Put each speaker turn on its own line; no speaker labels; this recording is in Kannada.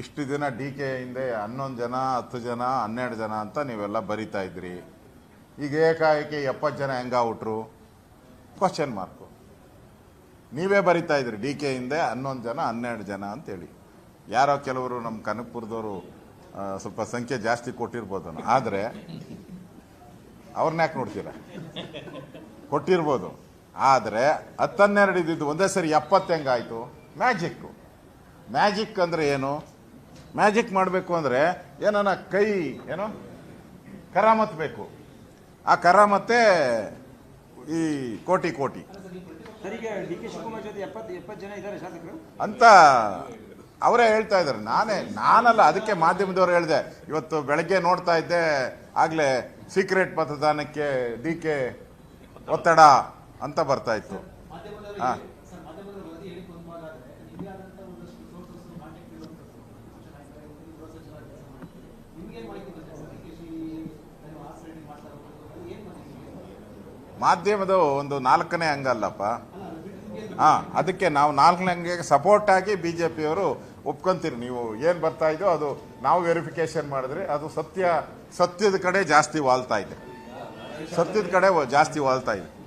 ಇಷ್ಟು ದಿನ ಡಿ ಕೆ ಹಿಂದೆ ಹನ್ನೊಂದು ಜನ, ಹತ್ತು ಜನ, ಹನ್ನೆರಡು ಜನ ಅಂತ ನೀವೆಲ್ಲ ಬರಿತಾ ಇದ್ರಿ. ಈಗ ಏಕಾಏಕಿ ಎಪ್ಪತ್ತು ಜನ ಹೆಂಗಾಗ್ಬಿಟ್ರು ಕ್ವಶನ್ ಮಾರ್ಕು ನೀವೇ ಬರಿತಾ ಇದ್ರಿ ಡಿ ಕೆ ಹಿಂದೆ ಹನ್ನೊಂದು ಜನ, ಹನ್ನೆರಡು ಜನ ಅಂತೇಳಿ. ಯಾರೋ ಕೆಲವರು ನಮ್ಮ ಕನಕಪುರದವರು ಸ್ವಲ್ಪ ಸಂಖ್ಯೆ ಜಾಸ್ತಿ ಕೊಟ್ಟಿರ್ಬೋದು ಆದರೆ ಅವ್ರನ್ನ ಯಾಕೆ ನೋಡ್ತೀರಾ? ಕೊಟ್ಟಿರ್ಬೋದು. ಆದರೆ ಹತ್ತನ್ನೆರಡು ಇದ್ದಿದ್ದು ಒಂದೇ ಸರಿ ಎಪ್ಪತ್ತು ಹೆಂಗಾಯಿತು? ಮ್ಯಾಜಿಕ್ಕು ಮ್ಯಾಜಿಕ್ ಅಂದರೆ ಏನು? ಮ್ಯಾಜಿಕ್ ಮಾಡಬೇಕು ಅಂದರೆ ಏನನ್ನ ಕೈ ಏನೋ ಕರಾಮತ್ ಬೇಕು. ಆ ಕರಾಮತ್ತೇ ಈ ಕೋಟಿ ಕೋಟಿ. ಅಂತ ಅವರೇ ಹೇಳ್ತಾ ಇದ್ದಾರೆ. ನಾನೇ ನಾನಲ್ಲ ಅದಕ್ಕೆ ಮಾಧ್ಯಮದವರು ಹೇಳಿದೆ. ಇವತ್ತು ಬೆಳಗ್ಗೆ ನೋಡ್ತಾ ಇದ್ದೆ ಆಗಲೇ ಸೀಕ್ರೆಟ್ ಮತದಾನಕ್ಕೆ ಡಿ ಕೆ ಒತ್ತಡ ಅಂತ ಬರ್ತಾ ಇತ್ತು. ಹಾ. ಮಾಧ್ಯಮದ ಒಂದು ನಾಲ್ಕನೇ ಅಂಗ ಅಲ್ಲಪ್ಪ. ಹಾ, ಅದಕ್ಕೆ ನಾವು ನಾಲ್ಕನೇ ಅಂಗಕ್ಕೆ ಸಪೋರ್ಟ್ ಆಗಿ ಬಿ ಜೆ ಪಿಯವರು ಒಪ್ಕೊಂತೀರಿ. ನೀವು ಏನು ಬರ್ತಾ ಇದೆಯೋ ಅದು ನಾವು ವೆರಿಫಿಕೇಶನ್ ಮಾಡಿದ್ರೆ ಅದು ಸತ್ಯ, ಸತ್ಯದ ಕಡೆ ಜಾಸ್ತಿ ವಾಲ್ತಾ ಇದೆ. ಸತ್ಯದ ಕಡೆ ಜಾಸ್ತಿ ವಾಲ್ತಾ ಇದೆ.